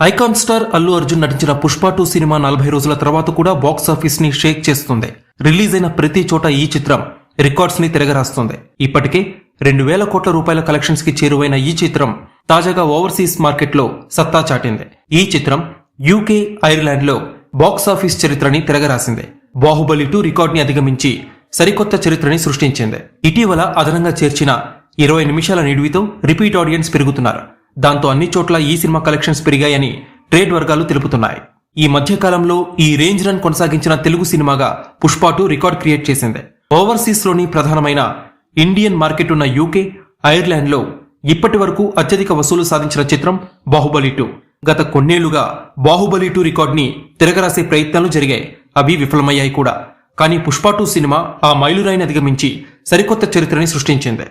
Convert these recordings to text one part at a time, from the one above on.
Icon star Allu Arjun నటించిన Pushpa two cinema నలభై రోజుల తర్వాత కూడా బాక్స్ ఆఫీస్ని షేక్ చేస్తుంది. రిలీజ్ అయిన ప్రతి చోట ఈ చిత్రం రికార్డ్స్ని తిరగరాస్తుంది. ఇప్పటికే రెండు వేల కోట్ల రూపాయల కలెక్షన్స్కి చేరువైన ఈ చిత్రం తాజాగా ఓవర్సీస్ మార్కెట్లో సత్తా చాటింది. ఈ చిత్రం యూకే ఐర్లాండ్లో బాక్స్ ఆఫీస్ చరిత్రని తిరగరాసింది. బాహుబలి టూ రికార్డ్ని అధిగమించి సరికొత్త చరిత్రని సృష్టించింది. ఇటీవల అదనంగా చేర్చిన ఇరవై నిమిషాల నిడివితో రిపీట్ ఆడియన్స్ పెరుగుతున్నారు. దాంతో అన్ని చోట్ల ఈ సినిమా కలెక్షన్స్ పెరిగాయని ట్రేడ్ వర్గాలు తెలుపుతున్నాయి. ఈ మధ్యకాలంలో ఈ రేంజ్ రన్ కొనసాగించిన తెలుగు సినిమాగా పుష్ప టూ రికార్డ్ క్రియేట్ చేసింది. ఓవర్సీస్లోని ప్రధానమైన ఇండియన్ మార్కెట్ ఉన్న యూకే ఐర్లాండ్లో ఇప్పటి వరకు అత్యధిక వసూలు సాధించిన చిత్రం బాహుబలి టూ. గత కొన్నేళ్ళుగా బాహుబలి టూ రికార్డ్ని తిరగరాసే ప్రయత్నాలు జరిగాయి. అవి విఫలమయ్యాయి కూడా. కానీ పుష్ప టూ సినిమా ఆ మైలురాయిని అధిగమించి సరికొత్త చరిత్రని సృష్టించింది.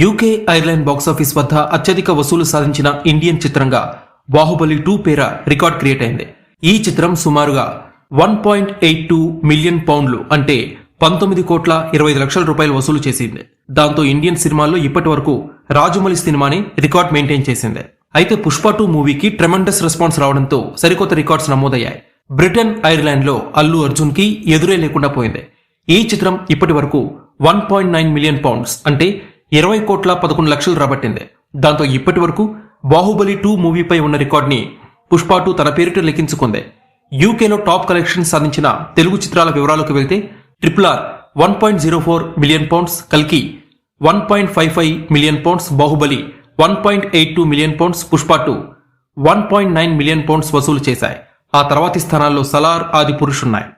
యూకే ఐర్లాండ్ బాక్సాఫీస్ వద్ద అత్యధిక వసూలు సాధించిన ఇండియన్ చిత్రంగా బాహుబలి టూ పేర రికార్డ్ క్రియేట్ అయింది. ఈ చిత్రం సుమారుగా one point eight two million పౌండ్లు అంటే పంతొమ్మిది కోట్ల ఇరవై లక్షల రూపాయలు వసూలు చేసింది. దాంతో ఇండియన్ సినిమాల్లో ఇప్పటి వరకు రాజమౌళి సినిమాని రికార్డ్ మెయింటైన్ చేసింది. అయితే పుష్ప టూ మూవీకి ట్రెమండస్ రెస్పాన్స్ రావడంతో సరికొత్త రికార్డ్స్ నమోదయ్యాయి. బ్రిటన్ ఐర్లాండ్లో అల్లు అర్జున్కి ఎదురే లేకుండా పోయింది. ఈ చిత్రం ఇప్పటి వరకు one point nine million pounds అంటే ఇరవై కోట్ల పదకొండు లక్షలు రాబట్టింది. దాంతో ఇప్పటి వరకు బాహుబలి టూ మూవీపై ఉన్న రికార్డ్ని పుష్ప టూ తన పేరిట లెక్కించుకుంది యూకేలో టాప్ కలెక్షన్ సాధించిన తెలుగు చిత్రాల వివరాలకు వెళ్తే triple R one point zero four million pounds కల్కి one point five five million pounds Baahubali one point eight two million pounds Pushpa two one point nine million pounds వసూలు చేశాయి. ఆ తర్వాతి స్థానాల్లో సలార్ ఆది పురుషున్నాయి.